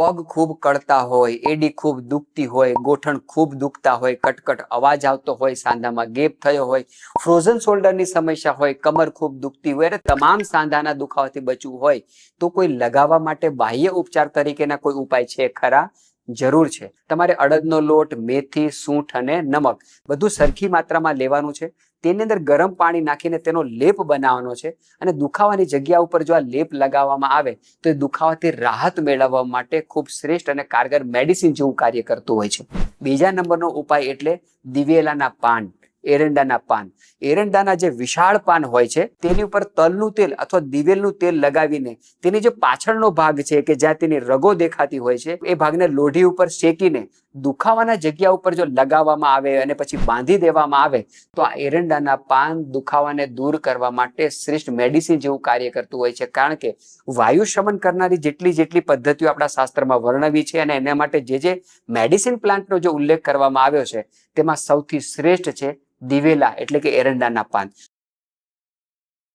પગ ખૂબ કળતા હોય, એડી ખૂબ દુખતી હોય, ગોઠણ ખૂબ દુખતા હોય, કટકટ અવાજ આવતો હોય, સાંધામાં ગેપ થયો હોય ફ્રોઝન શોલ્ડરની સમસ્યા હોય, કમર ખૂબ દુખતી હોય, એટલે તમામ સાંધાના દુખાવાથી બચવું હોય, તો કોઈ લગાવવા માટે બાહ્ય ઉપચાર તરીકેના કોઈ ઉપાય છે ખરા? જરૂર છે. તમારે અડદનો લોટ, મેથી, સૂંઠ અને નમક બધું સરખી માત્રામાં લેવાનું છે. તેની અંદર ગરમ પાણી નાખીને તેનો લેપ બનાવવાનો છે અને દુખાવાની જગ્યા ઉપર જો આ લેપ લગાવવામાં આવે તો એ દુખાવાથી રાહત મેળવવા માટે ખૂબ શ્રેષ્ઠ અને કારગર મેડિસિન જેવું કાર્ય કરતું હોય છે. બીજા નંબરનો ઉપાય એટલે દિવેલાના પાન. એરંડાના પાન. એરંડાના જે વિશાળ પાન હોય છે, તેની ઉપર તલનું તેલ અથવા દિવેલનું તેલ લગાવીને તેની જે પાછળનો ભાગ છે કે જ્યાં તેની રગો દેખાતી હોય છે, એ ભાગને લોઢી ઉપર શેકીને દુખાવાના જગ્યા ઉપર જો લગાવવામાં આવે અને પછી બાંધી દેવામાં આવે, તો આ એરંડાના પાન દુખાવાને દૂર કરવા માટે શ્રેષ્ઠ મેડિસિન જેવું કાર્ય કરતું હોય છે. કારણ કે વાયુ શમન કરનારી જેટલી જેટલી પદ્ધતિઓ આપણા શાસ્ત્રમાં વર્ણવી છે અને એના માટે જે જે મેડિસિન પ્લાન્ટનો જે ઉલ્લેખ કરવામાં આવ્યો છે, તેમાં સૌથી શ્રેષ્ઠ છે દિવેલા એટલે કે એરંડાના પાન.